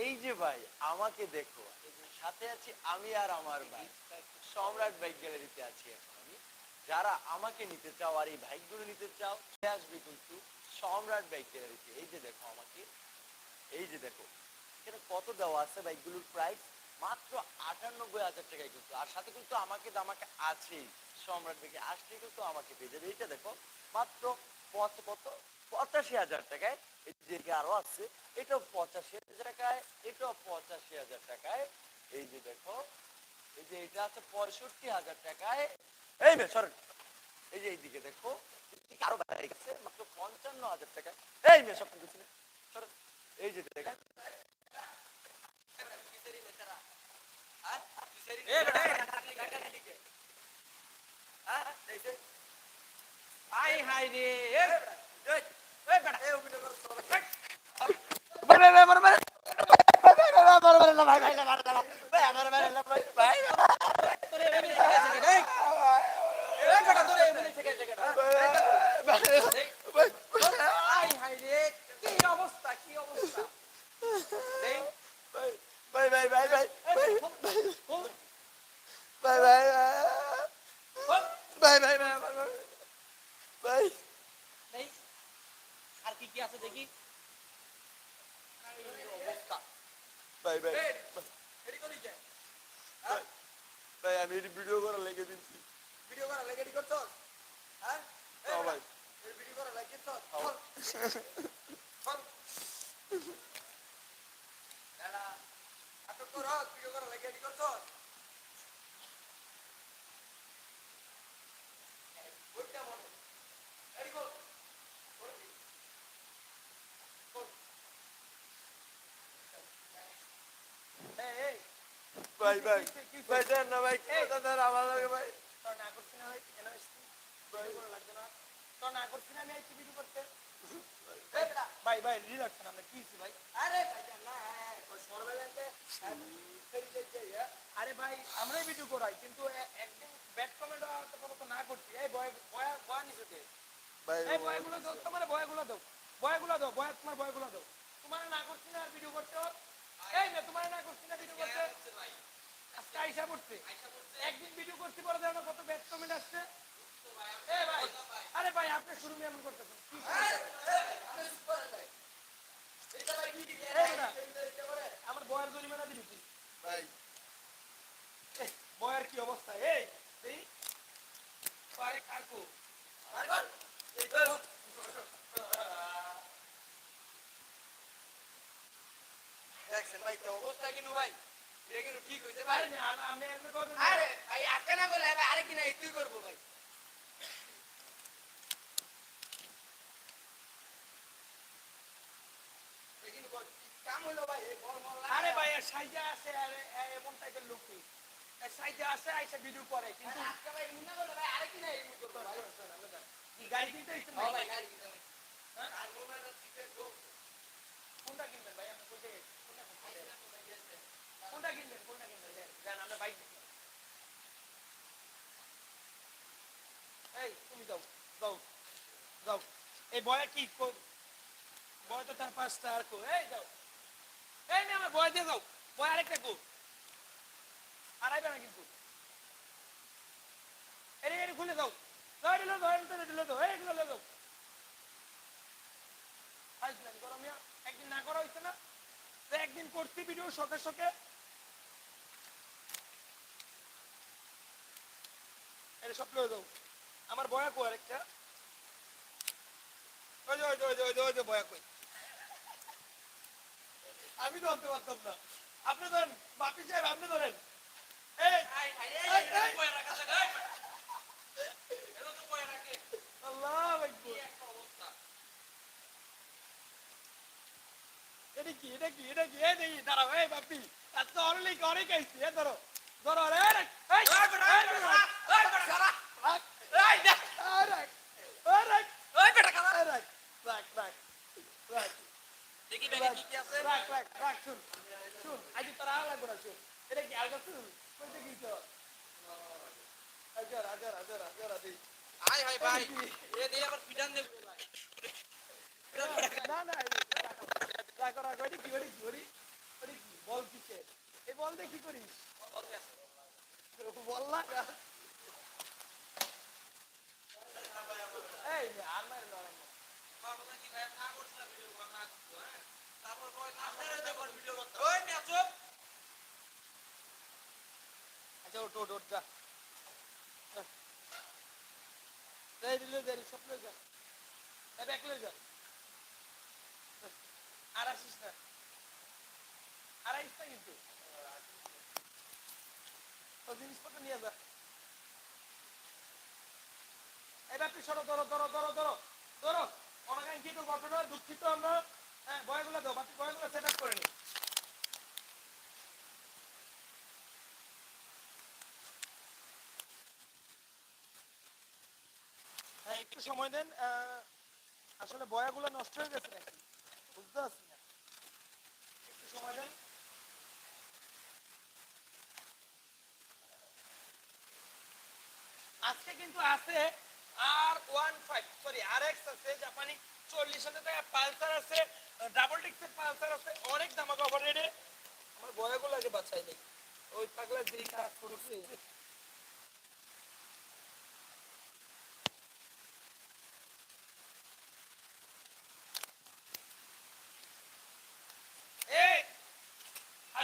এই যে ভাই, আমাকে দেখো সাথে আছি আমি আর আমার ভাই। সম্রাট বাইক গ্যালারিতে আছি এখন আমি। যারা আমাকে নিতে চাও আর এই বাইকগুলো নিতে চাও আসবে কিন্তু সম্রাট বাইক গ্যালারিতে। এই যে দেখো আমাকে, এই যে দেখো, এখানে কত দেওয়া আছে বাইকগুলোর প্রাইস মাত্র আটানব্বই হাজার টাকায় কিন্তু। আর সাথে কিন্তু আমাকে আমাকে আছেই। সম্রাট বাইকে আসলে কিন্তু আমাকে পেয়ে যাবে। এইটা দেখো, মাত্র পঁচ কত? পঁচাশি হাজার টাকায়। এই যে আরও আছে, এটাও পঁচাশি হাজার টাকায়, এটাও পঁচাশি হাজার টাকায়। এই যে দেখো, এই যে এটা আছে পঁয়ষট্টি হাজার টাকায়। এই মে সরেন এই যে এইদিকে দেখো আরও বাইক আছে, মাত্র পঞ্চান্ন হাজার টাকায়। এই মে সব কিছু। এই যে দেখেন এ তোরে এমনি থেকে আছে রে এই বেটা তোরে এমনি থেকে আছে আই হাই রে কি অবস্থা কি অবস্থা এই ভাই ভাই ভাই ভাই খোল, ভাই ভাই খোল। ভাই ভাই ভাই ভাই ভাই এই আর কি কি আছে দেখি ভাই ভাই এডি করি যে ভাই আমি এটি ভিডিও করা লেগে দিচ্ছি ভিডিও করা লাগে এডি করছস হ্যাঁ হ্যাঁ ভাই এই ভিডিও করা লাগে তো হ্যাঁ। চল এলা আটক কর ভিডিও করা লাগে এডি করছস ওইটা মনে এডি কর এই এই ভাই ভাই ভাই দেন না ভাই দেন আমার লাগে ভাই। তোর না করছি না ভাই কেন এসছি ভাই বড় লাগছে না। তোর না করছি না আমি এই টিভি করতে। ভাই ভাই রিল্যাক্স না আমরা কি ভাই? আরে ভাই না ওই সরবেলাতে আরে ভাই আমরাই ভিডিও করাই কিন্তু একদিন ব্যাড কমেন্ট তো তো না করছি। এই বয় বয় বয় নিচে ভাই এই বয়গুলো দাও তোমার বয়গুলো দাও বয়গুলো দাও বয় তোমার বয়গুলো দাও তোমার না করছি না আর ভিডিও করতে। এই না তোমার না করছি না ভিডিও করতে। আজকে আইসা পড়ছে। একদিন ভিডিও করতে পারো জানো কত ব্যাড কমেন্ট আসছে। আরে ভাই আপনি শুরু এমন করতেছেন। কি এই আমার বয়ের জরিমানা দিবি তুই। বয়ের কি অবস্থা? এই কাকু দেখছেন কিন্তু ভাই? আরে ভাই। কিন্তু সাইজে আছে আরে এমন টাইপের লোক নেই। এর আছে আইসা ভিডিও করে কিন্তু আরে কি ভাই গাড়ি কিনা ভাই। হ্যাঁ? কোনটা কিনবেন ভাই? কোথায় কোনটা কিনবেন? কোনটা কিনবেন আমরা বাইক এই, তুমি যাও যাও যাও এই বয় কি বয় তো তার পাঁচটা আর কো এই যাও এই, না, আমার বয় দিয়ে যাও বয় আরেকটা কো আড়াইবে না কিন্তু। এরে এরে খুলে যাও যাও দিলে যাও দিলে যাও এই দিলে যাও ফাইজলামি করো মিয়া একদিন না করা হইছে না? একদিন করছি ভিডিও শখে শখে। এটা সব লয়ে যাও আমার বয়া কো আরেকটা ওই যে ওই যে ওই যে ওই যে ওই যে বয়া কই আমি তো আনতে পারতাম না আপনি ধরেন বাপি সাহেব আপনি ধরেন এই আই আই এই, এই এই। কই রাখা থাকে এটা তো কই রাখে আল্লাহ আকবার একটা অবস্থা এটা কি এটা কি এটা কি এই দেখি দাঁড়াও এই বাপি এত অনেক অনেক আইছি ধরো ধরো রে বল কি করিস। বল না এই আর মার না ওই মিয়া চুপ আচ্ছা ওঠ ওঠ ওঠ যা এই দিলে দেরি, সব লয়ে যা। এই ব্যাগ লয়ে যা। আর আসিস না। আর আসিস না কিন্তু। ও জিনিসপত্র নিয়ে যা। এই ব্যাগটি সরো, ধরো ধরো ধরো ধরো ধরো। অনাকাঙ্ক্ষিত ঘটনা, দুঃখিত আমরা হ্যাঁ বয়গুলো দাও, বাকি বয়গুলো সেট আপ করে নি। একটু সময় দেন আসলে বয়াগুলো নষ্ট হয়ে গেছে নাকি? বুঝতে পারছি না। একটু সময় দেন। আজকে কিন্তু আছে R one five, sorry, R X আছে, জাপানি চল্লিশ হাজার টাকা পালসার আছে, ডাবল ডিক্সের পালসার আছে, অনেক দামা কভার রেটে আমার বয়াগুলো আগে বাঁচাই নেই। ওই পাগলা যেই কাজ এই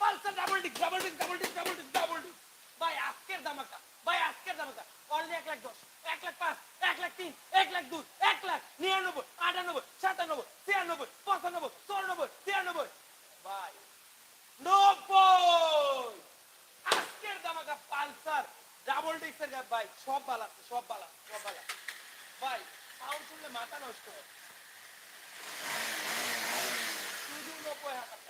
Pulsar double disc double disc double disc double disc double ভাই আজকের দামাকা ভাই আজকের দামাকা এক লাখ দশ এক লাখ পাঁচ এক লাখ তিন এক লাখ দুই এক লাখ নিরানব্বই আটানব্বই সাতানব্বই ছিয়ানব্বই পঁচানব্বই তিরানব্বই। ভাই নব্বই। আজকের দামাকা পালসার ডাবল গাড়ি ভাই সব আছে সব আছে, সব আছে। ভাই সাউন্ড শুনলে মাথা নষ্ট হয়। শুধু নব্বই হাজার।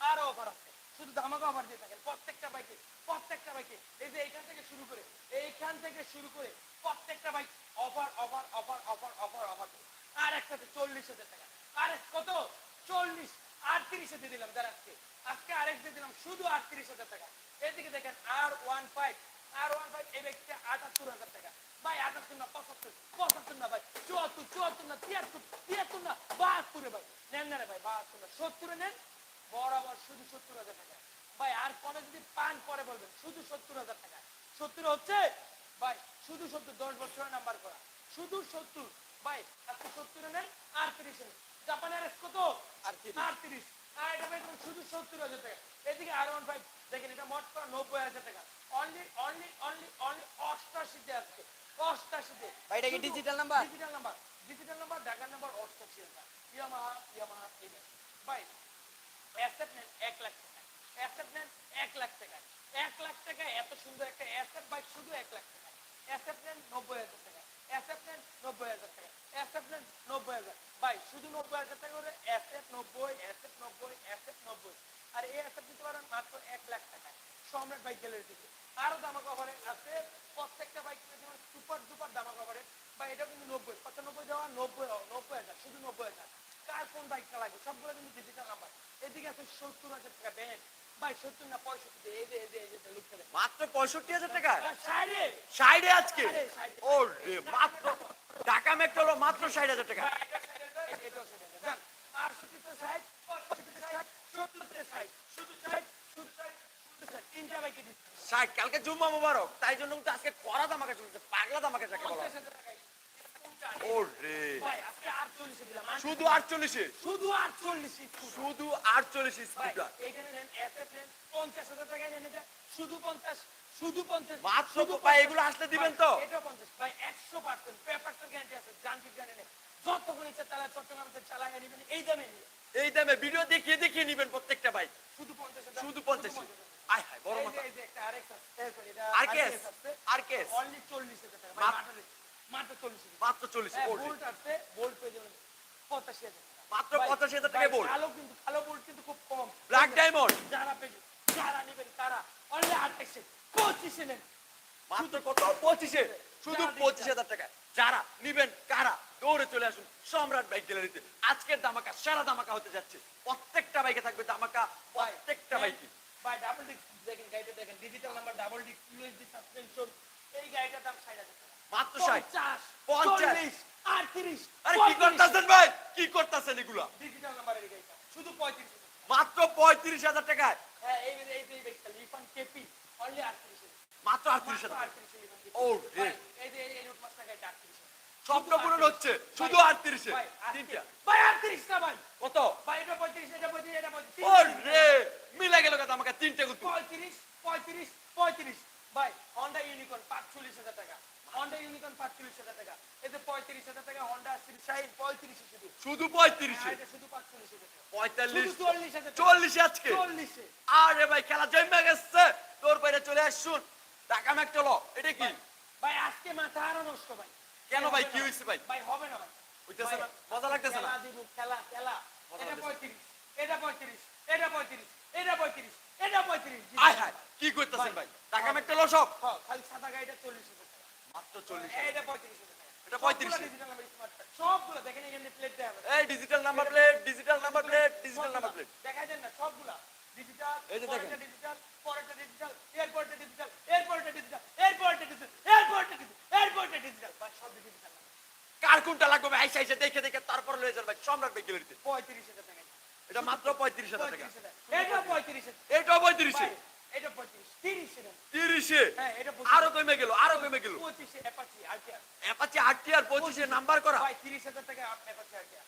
আরও অফার আছে শুধু ধামাকা দিয়ে থাকেন, প্রত্যেকটা বাইকে প্রত্যেকটা বাইকে এই যে এইখান থেকে শুরু করে, এইখান থেকে শুরু করে প্রত্যেকটা bike offer offer offer offer offer offer আর একসাথে চল্লিশ হাজার টাকা। আর কত? চল্লিশ। আটত্রিশ দিয়ে দিলাম যারা আজকে। আরেক দিয়ে দিলাম, শুধু আটত্রিশ হাজার টাকা। এদিকে দেখেন R one five. R one five, এই ব্যক্তিটা আটাত্তর হাজার টাকা। ভাই, আটাত্তর না, পঁচাত্তর। পঁচাত্তর না, ভাই। চুয়াত্তর চুয়াত্তর না, তিয়াত্তর তিয়াত্তর না, বাহাত্তরে ভাই। নেন না রে ভাই, বাহাত্তর না, সত্তরে নেন। বরাবর শুধু সত্তর হাজার টাকা। ভাই, আর পরে যদি পান, পরে বলবেন, শুধু সত্তর হাজার টাকা। সত্তর হচ্ছে? ভাই, শুধু সত্তর, দশ বছরের নাম্বার করা। শুধু সত্তর। ভাই আজকে সত্তরে নেন আটত্রিশে নেন জাপানের কত? আটত্রিশ। আর এটা ভাই শুধু সত্তর হাজার টাকা। এদিকে আর ওয়ান ফাইভ দেখেন এটা মোট করা নব্বই হাজার টাকা। অনলি অনলি অনলি অনলি অষ্টাশিতে আজকে। অষ্টাশিতে। ভাই, এটা কি digital number? Digital number digital number ঢাকার নাম্বার অষ্টাশি হাজার। ইয়ামাহা ইয়ামাহা ভাই অ্যাসেট নেন এক লাখ টাকা। অ্যাসেট নেন এক লাখ টাকা। এক লাখ টাকা এত সুন্দর একটা অ্যাসেট বাইক শুধু এক লাখ টাকা। অ্যাসেট নেন নব্বই হাজার টাকা। অ্যাসেট নব্বই হাজার টাকা অ্যাসেট নব্বই হাজার। ভাই, শুধু নব্বই হাজার টাকা করে অ্যাসেট নব্বই অ্যাসেট নব্বই অ্যাসেট নব্বই। আর এই অ্যাসেট দিতে পারেন মাত্র এক লাখ টাকা। সম্রাট বাইক গ্যালারি থেকে। আরও দামা কভারে আছে, প্রত্যেকটা বাইক যেমন সুপার ডুপার দামা কভারে বা এটা কিন্তু নব্বই, পঁচানব্বই দেওয়া নব্বই নব্বই হাজার, শুধু নব্বই হাজার। কার কোন বাইকটা লাগবে? সবগুলো কিন্তু ডিজিটাল নাম্বার এদিকে আছে সত্তর হাজার টাকা ব্যাংক ভাই সত্তর না পঁয়ষট্টি? এই যে এই যে এই যে লিখতে দেন মাত্র পঁয়ষট্টি হাজার টাকা? সাইডে সাইডে আজকে। ও মাত্র। ঢাকা মেট্রো হলো মাত্র ষাট হাজার টাকা। ষাট কালকে জুম্মা মুবারক। তাই জন্য কিন্তু আজকে কড়া দামাকা চলছে পাগলা দামাকা যাকে বলা ভাই আজকে আটচল্লিশে দিলাম শুধু আটচল্লিশে? শুধু আটচল্লিশ। শুধু আটচল্লিশ ভাই স্কুটার এইখানে নেন এসএফ নেন পঞ্চাশ হাজার টাকা নেন এটা। শুধু পঞ্চাশ শুধু পঞ্চাশ মাত্র ভাই এগুলো আসলে দিবেন তো। এটা পঞ্চাশ। ভাই একশো পার্সেন্ট পেপারটার গ্যারান্টি আছে যান্ত্রিক গ্যারান্টি নেই। যতক্ষণ ইচ্ছা চালা চট্টগ্রামে চালায় নেবেন এই দামে এই দামে ভিডিও দেখিয়ে দেখিয়ে নিবেন প্রত্যেকটা ভাই। শুধু পঞ্চাশ হাজার শুধু পঞ্চাশ। আয় হায় বড় মাথা যে- এই যে একটা আরেকটা আছে, এই sorry, এটা আর কেস RKS আছে। আর কেস Only 40 হাজার টাকা। ভাই, মাত্র- মাত্র- মাত্র 40 হাজার। মাত্র চল্লিশ হ্যাঁ, ওরে। bolt পেয়ে যাবেন। 85 হাজার। মাত্র ভাই, 85 হাজার ভাই, টাকায় কালো কিন্তু কালো bolt কিন্তু খুব কম। ব্ল্যাক ডায়মন্ড যারা পেয়ে যারা নেবেন তারা অনলি আঠাশে পঁচিশে নেন। মাত্র কত? পঁচিশে। শুধু পঁচিশ হাজার টাকা। যারা নিবেন কারা? দৌড়ে চলে আসুন। সম্রাট বাইক গ্যালারিতে। আজকের দামাকা সেরা দামাকা হতে যাচ্ছে। প্রত্যেকটা বাইকে থাকবে দামাকা প্রত্যেকটা বাইকে। ভাই ডাবল ডিস্ক দেখেন গাড়িটা দেখেন digital number double disc USD suspension এই গাড়িটার দাম 60 হাজার মাত্র ষাট 50 পঞ্চাশ। 40 38 আরে কি করতেছেন ভাই? কি করতেছেন এগুলা? ডিজিটাল নাম্বারের শুধু 35 হাজার। মাত্র পঁয়ত্রিশ হাজার টাকায়? হ্যাঁ এই এই এই দেখতে লিফান কেপি অনলি 38 মাত্র আটত্রিশ হাজার টাকা। ও রে। এই যে এই রুট মাস্টার গাড়িটা 38 স্বপ্ন পূরণ হচ্ছে শুধু আটত্রিশে তিনটা। ভাই 38 না ভাই। কত? ভাই এটা 35 এটা 35 এটা 35 ও রে মিলে গেল কথা আমাকে তিনটে কিন্তু পঁয়ত্রিশ পঁয়ত্রিশ পঁয়ত্রিশ। ভাই হন্ডা ইউনিকর্ন পাঁচচল্লিশ হাজার টাকা। হন্ডা ইউনিকর্ন পাঁচচল্লিশ হাজার টাকা। এতে পঁয়ত্রিশ হাজার টাকা হন্ডা শাইন পঁয়ত্রিশ শুধু শুধু পঁয়ত্রিশে এটা শুধু পাঁচচল্লিশ হাজার পঁয়তাল্লিশ চল্লিশ হাজার টাকা। আজকে? চল্লিশে আরে ভাই খেলা জমে গেছে। তোর বাইরে চলে আসুন। টাকা ম্যাক চলো এটা কি? ভাই আজকে মাথা আরও নষ্ট ভাই। কেন ভাই, কি হয়েছে ভাই? ভাই হবে না ভাই। হইতেছে না? মজা লাগতেছে না? খেলা খেলা খেলা। এটা পঁয়ত্রিশ এটা পঁয়ত্রিশ এটা পঁয়ত্রিশ এটা পঁয়ত্রিশ এটা পঁয়ত্রিশ। আয় হায় কি করতেছেন ভাই টাকা ম্যাক চলো সব? হ্যাঁ, খালি সাদা গাড়িটা চল্লিশ হাজার। ডিজিটাল সব ডিজিটাল কার কোনটা লাগবে ভাই? আইসা দেখে দেখে তারপর লয়ে যান ভাই। সম্রাট ভাই গ্যালারিতে 35000 টাকা। এটা মাত্র 35000 টাকা। এটা 35000 এটা 35000 এটা 25 30 এর 30 এ হ্যাঁ এটা আরও ভাই 30000 টাকা টাকা।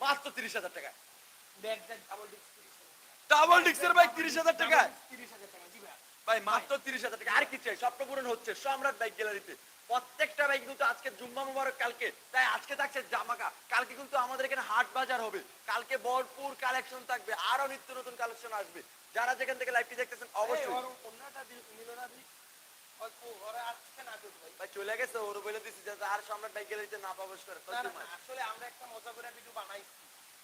মাত্র 30000 টাকা। Back that double disc double টাকা। আর কি চাই? পূরণ হচ্ছে। সম্রাট বাইক গ্যালারিতে। প্রত্যেকটা কিন্তু আজকে জুম্মা মুবারক কালকে। তাই আজকে থাকছে জামাকা। কালকে কিন্তু আমাদের এখানে হাট বাজার হবে। কালকে ভরপুর কালেকশন থাকবে। আরও নিত্য নতুন কালেকশন আসবে। যারা যেখান থেকে লাইভটি দেখতেছেন অবশ্যই। ভাই ভাই চলে গেছে। ওর বলে দিছি যে আর সম্রাট বাইক গ্যালারিতে না প্রবেশ করে। আসলে আমরা একটা মজা করে ভিডিও বানাইছি।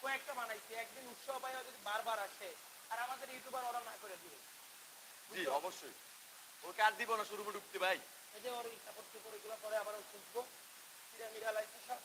কয়েকটা বানাইছি। একদিন উৎসব ভাই যদি বারবার আসে আর আমাদের ইউটিউবার ওরা না করে দিবে। জি অবশ্যই। ওকে আর দিব না শুরু করে ঢুকতে ভাই। এই যে ওর ইচ্ছা করতে এগুলো পরে আবার শুনব পিরামিডাল আইসি সব।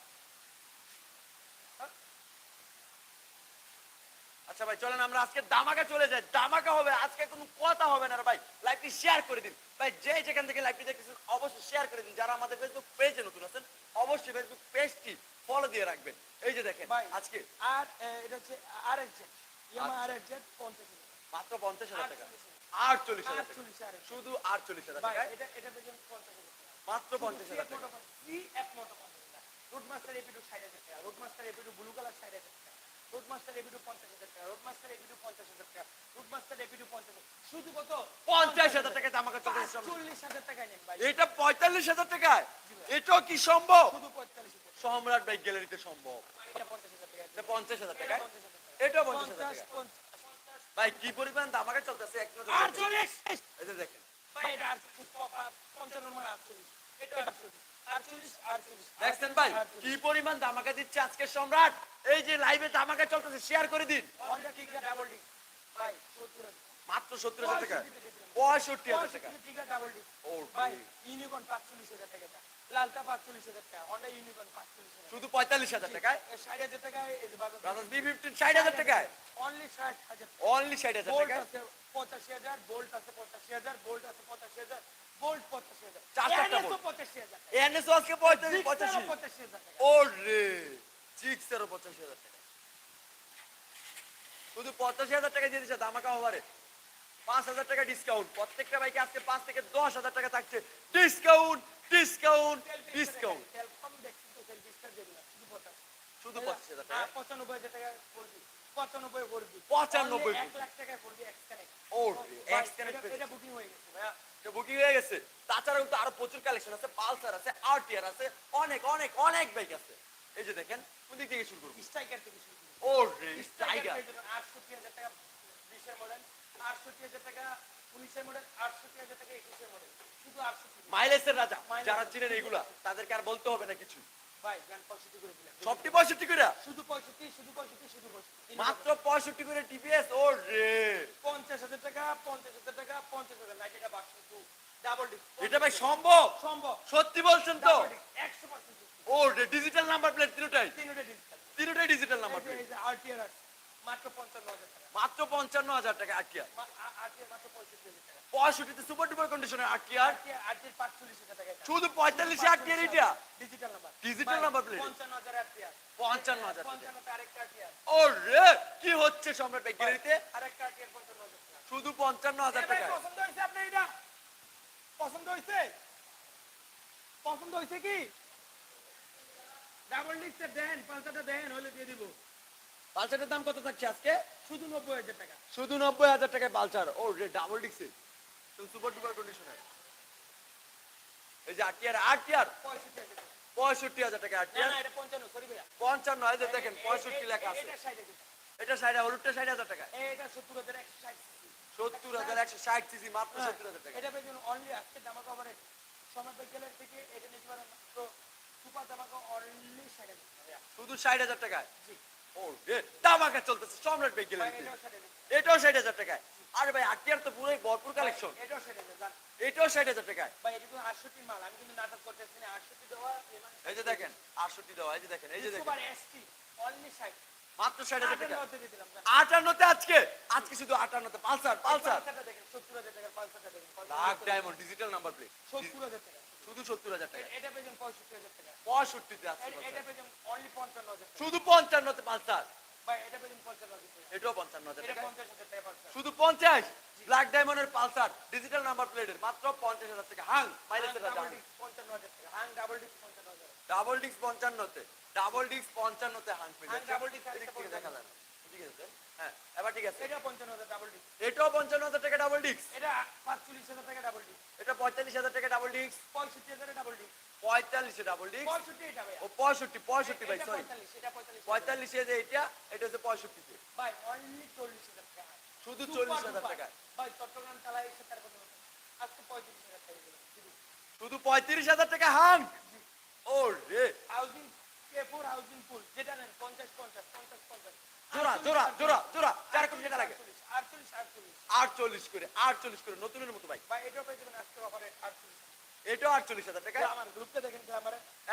আচ্ছা ভাই চলেন আমরা আজকে দামাকা চলে যাই। দামাকা হবে আজকে কোনো কথা হবে না ভাই। লাইভটি শেয়ার করে দিন। ভাই যে যেখান থেকে লাইভটি দেখতেছেন অবশ্যই শেয়ার করে দিন। যারা আমাদের ফেসবুক পেজে নতুন আছেন অবশ্যই ফেসবুক পেজটি ফলো দিয়ে রাখবেন। এই যে দেখেন ভাই আজকে আর এটা হচ্ছে আর জেড ইয়ামা আর জেড পঞ্চাশ মাত্র পঞ্চাশ হাজার টাকা। আটচল্লিশ হাজার টাকা আটচল্লিশ শুধু আটচল্লিশ হাজার এটা এটা হাজার টাকা মাত্র পঞ্চাশ হাজার টাকা ফ্রি এক মোটো পঞ্চাশ হাজার রোড মাস্টার এপিডু ষাট হাজার টাকা রোড মাস্টার ব্লু কালার ষাট হাজার টাকা রোড মাস্টার পঞ্চাশ হাজার টাকা রোড মাস্টার পঞ্চাশ হাজার টাকা রোড মাস্টার পঞ্চাশ শুধু কত পঞ্চাশ হাজার টাকা দামাকা চল্লিশ হাজার টাকায় নেন ভাই এটা পঁয়তাল্লিশ হাজার টাকায় এটাও কি সম্ভব শুধু পঁয়তাল্লিশ সম্রাট বাইক গ্যালারিতে সম্ভব এটা পঞ্চাশ হাজার টাকা এটা পঞ্চাশ হাজার টাকা পঞ্চাশ হাজার টাকা ভাই কি পরিমাণ দামাকা চলতেছে এক নজর এই যে দেখেন। ভাই এটা পঞ্চান্ন মানে আটচল্লিশ। এটা আটচল্লিশ দেখছেন ভাই কি পরিমাণ দামাকা দিচ্ছে আজকে সম্রাট। এই যে লাইভে দামাকা চলতেছে শেয়ার করে দিন। মাত্র সত্তর হাজার টাকা? পঁয়ষট্টি হাজার টাকা? ও ভাই ইউনিকর্ন পাঁচচল্লিশ হাজার টাকা। লালটা পাঁচচল্লিশ হাজার টাকা হন্ডা ইউনিকর্ন পাঁচচল্লিশ শুধু পঁয়তাল্লিশ হাজার টাকায়? ষাট হাজার টাকায় এই যে বাজাজ ব্রাদার্স বি ফিফটিন ষাট হাজার টাকায়? অনলি ষাট হাজার অনলি ষাট হাজার বোল্ট পঁচাশি হাজার বোল্ট আছে পঁচাশি হাজার বোল্ট আছে পঁচাশি হাজার বোল্ট পঁচাশি হাজার। চার চারটা NS ও bolt। পঁচাশি হাজার টাকা। আজকে পঁয়তাল্লিশ পঁচাশি। পঁচাশি হাজার ও রে সিক্সেরও পঁচাশি হাজার টাকা। শুধু পঁচাশি হাজার টাকা দিয়ে দিচ্ছে দামাকা ওভারে পাঁচ হাজার টাকা ডিসকাউন্ট প্রত্যেকটা বাইকে আজকে পাঁচ থেকে দশ হাজার টাকা থাকছে। ডিসকাউন্ট ডিসকাউন্ট ডিসকাউন্ট তেল কম দেখছি তো তেল বিশটা দেবে না শুধু পঁচিশ হাজার টাকা। পঁচানব্বই হাজার টাকা করবি পঁচানব্বই করবি পঁচানব্বই এক লাখ টাকা করবি ও এটা- এটা বুকিং হয়ে গেছে ভাইয়া। বুকিং হয়ে গেছে। তাছাড়া কিন্তু আরও প্রচুর কালেকশন আছে পালসার আছে আরটিআর আছে অনেক অনেক অনেক বাইক আছে। এই যে দেখেন কোন দিক থেকে শুরু করব? স্ট্রাইকার থেকে শুরু করি ও রে টাইগার হাজার টাকা বিশের মডেল আটষট্টি হাজার টাকা উনিশের মডেল আটষট্টি হাজার টাকা একুশের মডেল শুধু আটষট্টি মাইলেজের রাজা যারা চিনেন এগুলা তাদেরকে আর বলতে হবে না কিছু। ভাই গান পঁয়ষট্টি করে দিলাম সবটি পঁয়ষট্টি করে শুধু পঁয়ষট্টি শুধু পঁয়ষট্টি শুধু পঁয়ষট্টি। মাত্র পঁয়ষট্টি করে টিপিএস ও রে। পঞ্চাশ হাজার টাকা পঞ্চাশ হাজার টাকা পঞ্চাশ হাজার। বাক্স ডাবল ডিস্ক এটা ভাই সম্ভব? সম্ভব। সত্যি বলছেন তো? একশো পার্সেন্ট ও ডিজিটাল নাম্বার প্লেট তিনটাই। তিনটে ডিসকাউন্ট তিনটাই ডিজিটাল নাম্বার প্লেট আরটিআর আছে। মাত্র পঞ্চান্ন হাজার টাকা। মাত্র পঞ্চান্ন হাজার টাকা পঁয়ষট্টিতে সুপার ডুপার কন্ডিশনের টাকা শুধু পঁয়তাল্লিশে আটকিয়ার এটা? Digital number Digital number plate? পঞ্চান্ন হাজার আরটিআর পঞ্চান্ন হাজার ও রে কি হচ্ছে সম্রাট ব্যাগ গ্যালারিতে আরেকটা আরটিআর পঞ্চান্ন হাজার শুধু পঞ্চান্ন হাজার টাকা পছন্দ হয়েছে আপনার এটা? পছন্দ হয়েছে? পছন্দ হয়েছে কি? ডাবল ডিস্কটা দেন পাঁচটা দেন হলে দিয়ে দিব। পালসারের দাম কত থাকছে আজকে? শুধু নব্বই হাজার টাকা। শুধু নব্বই হাজার টাকায় পালসার। ও ডাবল ডিক্সে সুপার ডুপার কন্ডিশনের এই যে আটটিয়ার আটটিয়ার পঁয়ষট্টি হাজার টাকা। টাকা এটা পঞ্চান্ন হাজার দেখেন পঁয়ষট্টি লেখা আছে। এটা ষাট হলুদটা ষাট হাজার টাকা এটা সত্তর হাজার একশো ষাট সত্তর হাজার একশো ষাট সিসি মাত্র সত্তর হাজার টাকা এটা পেয়েছেন অনলি আজকে জামা কাপড়ের সমাজ বিজ্ঞানের থেকে এটা নিতে পারেন সুপার কাপড় অনলি ষাট হাজার টাকা শুধু ষাট হাজার টাকায়? জি। দামাকা চলতেছে সম্রাট ব্যাগ এটাও ষাট হাজার। টাকায়। আরে ভাই আটটিয়ার তো পুরোই ভরপুর কালেকশন এটাও ষাট হাজার। এটাও ষাট হাজার টাকায়। ভাই এটা কিন্তু আটষট্টি মাল আমি কিন্তু নাটক করতেছি না আটষট্টি দেওয়া এমন এই যে দেখেন আটষট্টি দেওয়া এই যে দেখেন এই যে দেখেন। অনলি ষাট। মাত্র ষাট হাজার টাকা। আটান্নতে আজকে? আজকে শুধু আটান্নতে পালসার পালসার। সত্তর হাজার টাকার পালসারটা দেখেন lakh diamond digital number plate সত্তর হাজার টাকা। শুধু সত্তর হাজার টাকা। এটা পেয়েছেন পঁয়ষট্টি হাজার টাকা। পঁয়ষট্টিতে আছে শুধু পঞ্চান্নতে পালসার এটাও পঞ্চান্ন শুধু পঞ্চাশ। ব্ল্যাক ডায়মন্ডের পালসার ডিজিটাল নাম্বার প্লেটের মাত্র পঞ্চাশ হাজার টাকা। হাং মাইলেজের ডাবল ডিস্ক পঞ্চান্নতে। ডাবল ডিস্ক পঞ্চান্নতে হাং পেয়ে হাং যাচ্ছে। ডাবল ডিস্ক এদিক আরেকটা থেকে দেখা পঞ্চান্ন। ঠিক আছে। হ্যাঁ এবার ঠিক আছে। এটা পঞ্চান্ন হাজার ডাবল ডিস্ক এটাও পঞ্চান্ন হাজার টাকা ডাবল ডিস্ক এটা পাঁচচল্লিশ হাজার টাকা ডাবল ডিস্ক এটা পঁয়তাল্লিশ হাজার টাকা ডাবল ডিস্ক পঁয়ষট্টি হাজার ডাবল ডিস্ক পঁয়তাল্লিশে ডাবল ডিস্ক এটা ও পঁয়ষট্টি পঁয়ষট্টি ভাই সরি পঁয়তাল্লিশ এটা যে এটা এটা হচ্ছে পঁয়ষট্টিতে শুধু চল্লিশ হাজার টাকা। শুধু পঁয়ত্রিশ হাজার টাকা হাং ও রে। হাউজিং কে ফোর হাউজিং ফুল যেটা নেন পঞ্চাশ পঞ্চাশ পঞ্চাশ পঞ্চাশ। জোড়া জোড়া জোড়া জোড়া। চার কোটি টাকা লাগে। আটচল্লিশ আটচল্লিশ করে আটচল্লিশ করে নতুনের মতো ভাই ভাই এটাও পেয়ে যাবেন আজকে অফারে আটচল্লিশ। এটাও আটচল্লিশ হাজার টাকা। আমার দেখেন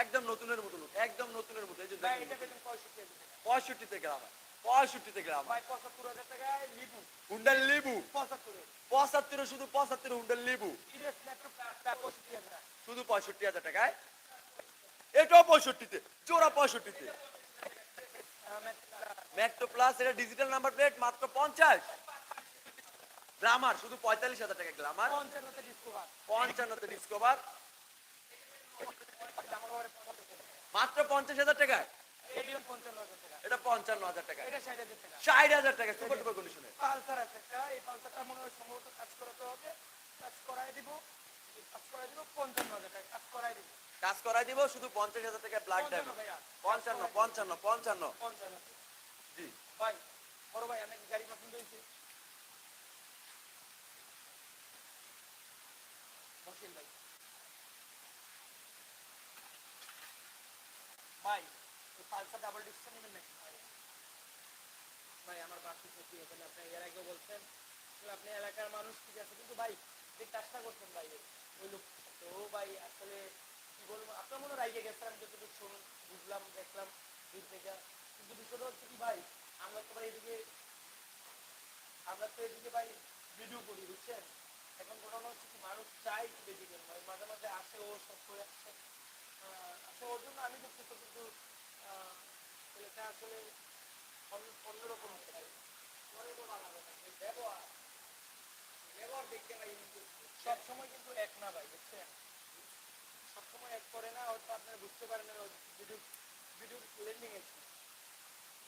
একদম নতুনের মতো look, একদম নতুনের মতো। এই যে পঁয়ষট্টি পঁচাত্তর হাজার টাকায় লিবু। হুন্ডার লেবু। পঁচাত্তরে পঁচাত্তরে শুধু পঁচাত্তর হুন্ডার লেবু। পঁয়ষট্টি হাজার টাকা। শুধু পঁয়ষট্টি হাজার টাকায়। এটাও পঁয়ষট্টিতে জোড়া পঁয়ষট্টিতে। প্লাস এটা ডিজিটাল নাম্বার প্লেট মাত্র পঞ্চাশ। গ্লামার শুধু পঁয়তাল্লিশ হাজার টাকা গ্লামার পঞ্চান্নতে ডিসকভার মাত্র পঞ্চাশ হাজার পঞ্চান্ন টাকা। এটা পঞ্চান্ন হাজার টাকা। ষাট হাজার টাকা। ষাট হাজার টাকা সুপার ডুপার কন্ডিশনে পালসার আছে একটা এই পালসারটা মনে হয় সম্ভবত কাজ করাতে হবে। কাজ করাই দিব। কাজ করাই দিব পঞ্চান্ন হাজার টাকা। কাজ করাই দিব। কাজ করাই দিব শুধু পঞ্চাশ হাজার টাকা ব্ল্যাক ডায়মন্ড ভাইয়া। পঞ্চান্ন পঞ্চান্ন পঞ্চান্ন। পঞ্চান্ন। জি। ভাই বড় ভাই আমি গাড়ি পছন্দ হয়েছে? বসেন ভাই ভাই পালসার ডাবল ডিস্কটা নেবেন নাকি? ভাই, আমার বাকি সত্যি এখানে আপনি এর আগে বলছেন আপনি এলাকার মানুষ, ঠিক আছে, কিন্তু ভাই যে কাজটা করছেন ভাই, ওই লোক। তো ভাই, আসলে কি বলব, আপনার মনে রাইগে গেছে, আমি যতটুকু শুন, বুঝলাম, দেখলাম, দূর থেকে। কিন্তু বিষয়টা হচ্ছে কি ভাই, আমরা তো ভাই এদিকে, আমরা তো এদিকে ভাই ভিডিও করি, বুঝছেন? এখন ঘটনা হচ্ছে কি মানুষ চাই কি বেশি করে ভাই মাঝে মাঝে আসে ও সব করে আসে। আহ, আসলে ওর জন্য আমি দুঃখিত কিন্তু ছেলেটা আসলে অন্য- অন্যরকম হতে পারে। ব্যবহার সবসময় কিন্তু এক না ভাই বুঝছেন? সবসময় এক করে না হয়তো আপনারা বুঝতে পারেন না ভিডিও ভিডিও লেন্ডিং এসে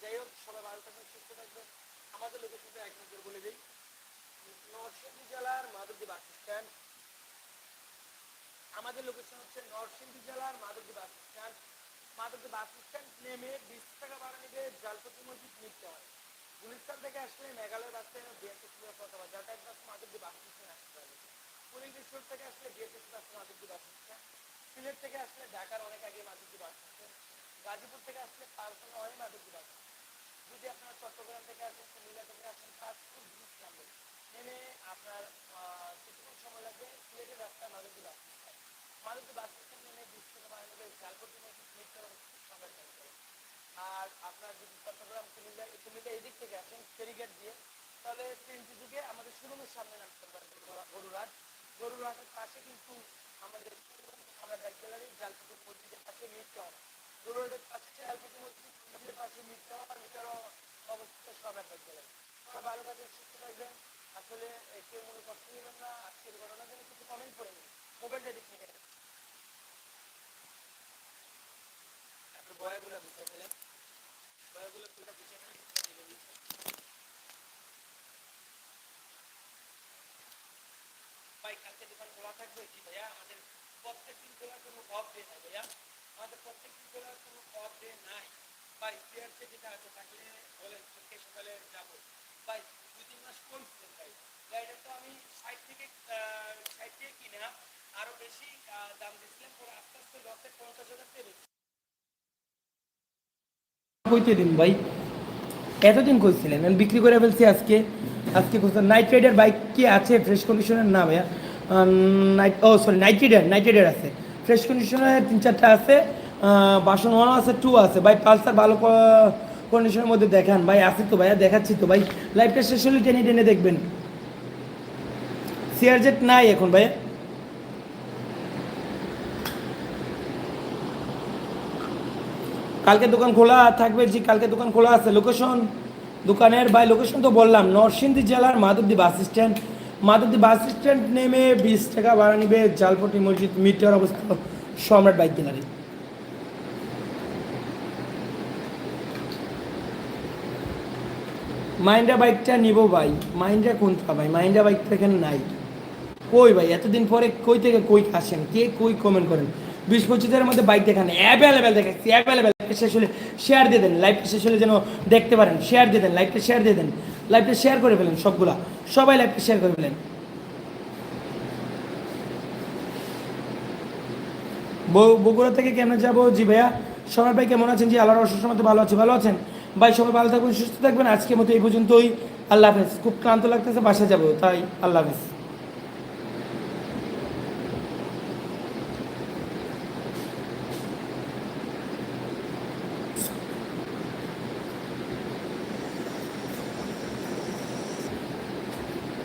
যাই হোক সবাই ভালো থাকবেন সুস্থ থাকবেন। আমাদের লোকেশনটা এক নজর বলে দিই। নরসিংদী জেলার মাধবদী বাস স্ট্যান্ড আমাদের লোকেশন হচ্ছে নরসিংদী জেলার Madhabdi bus stand Madhabdi bus stand নেমে বিশ টাকা ভাড়া নেবে জালপতি মসজিদ নিতে হয় গুলিস্তান থেকে আসলে মেঘালয় বাস স্ট্যান্ড বিএসএস অথবা যাতায়াত বাস মাধবদী বাস স্ট্যান্ড আসতে হবে। পুলিশ স্টোর থেকে আসলে BSS bus Madhabdi bus stand. Sylhet থেকে আসলে ঢাকার অনেক আগে মাধবদী বাস স্ট্যান্ড। গাজীপুর থেকে আসলে পালসানো হয় মাধবদী বাস যদি আপনারা চট্টগ্রাম থেকে আসেন, কুমিল্লা থেকে আসেন পাঁচপুর ব্রিজ নামবেন নেমে আপনার কিছুক্ষণ সময় লাগবে সিলেটের রাস্তা Madhabdi bus stand. Bus stand নেমে বিশ টাকা ভাড়া নেবে জালপতি মসজিদ মিটর সবাই জানতে আর আপনার যদি চট্টগ্রাম কুমিল্লা কুমিল্লা এদিক থেকে আসেন ফেরিঘাট দিয়ে, তাহলে সিএনজি যুগে আমাদের শোরুমের সামনে নামতে পারবেন গরু- গরুরহাট। গরুরহাটের পাশে কিন্তু আমাদের আমরা ব্যাগ গ্যালারি জালপতি মসজিদের পাশে মিটতে হবে গরুরহাটের পাশে জালপতি মসজিদ, মসজিদের পাশে মিটতে হবে মিটার অবস্থিত সব ব্যাগ গ্যালারি। ভালো থাকবেন, সুস্থ থাকবেন। আসলে কেউ মনে কষ্ট না, আজকের ঘটনার জন্য কিছু কমেন্ট করে নিন মোবাইলটা দেখে। ভাই, কালকে দোকান খোলা থাকবে ভাইয়া? আমাদের প্রত্যেক দিন কোনো অফ ডে নাই ভাইয়া? আমাদের প্রত্যেক দিন কোনো অফ ডে নাই। ভাই যেটা আছে থাকলে বলেন সকালে যাব। ভাই দিন ভাই, এতদিন কইছিলেন, আমি বিক্রি করে ফেলছি আজকে। আজকে কোথাও নাইট রাইডার বাইক কি আছে ফ্রেশ কন্ডিশনের না ভাইয়া। নাইট ও sorry knight rider knight rider আছে। ফ্রেশ কন্ডিশনের তিন চারটা আছে বাসন ওয়ান আছে টু আছে। ভাই, পালসার ভালো কন্ডিশনের মধ্যে দেখান। ভাই, আছে তো ভাইয়া, দেখাচ্ছি তো ভাই। লাইফটা শেষ হলে টেনে টেনে দেখবেন। সিআরজেট নাই এখন ভাইয়া। কালকে দোকান খোলা থাকবে জি, কালকে দোকান খোলা আছে। লোকেশন দোকানের বাই লোকেশন তো বললাম। নরসিংদী জেলার Madhabdi bus stand Madhabdi bus stand নেমে বিশ টাকা ভাড়া নিবে জালপটি মসজিদ, মিটার অবস্থা সম্রাট বাইক গ্যালারি। মাইন্ডা বাইকটা নিব ভাই। মাইন্ডা কোনটা ভাই? মাইন্ডা বাইকটা এখানে নাই। কই ভাই? এতদিন পরে কই থেকে কই আসেন? কে কই কমেন্ট করেন? বিশ পঁচিশের মধ্যে বাইক দেখানে। অ্যাভেলেবেল দেখাচ্ছি অ্যাভেলেবেল শেষ হলে শেয়ার দিয়ে দেন। লাইভটা শেষ হলে যেন দেখতে পারেন। শেয়ার দিয়ে দেন লাইভটা শেয়ার দিয়ে দেন। লাইভটা শেয়ার করে ফেলেন সবগুলা। সবাই লাইভটা শেয়ার করে ফেলেন। বগুড়া থেকে কেমন যাব? জি ভাইয়া। সবাই ভাই কেমন আছেন? জি, আল্লাহর অসুস্থ মতো ভালো আছে। ভালো আছেন? ভাই, সবাই ভালো থাকবেন, সুস্থ থাকবেন। আজকের মতো এই পর্যন্তই। আল্লাহ হাফেজ। খুব ক্লান্ত লাগতেছে বাসা যাব। তাই আল্লাহ হাফেজ।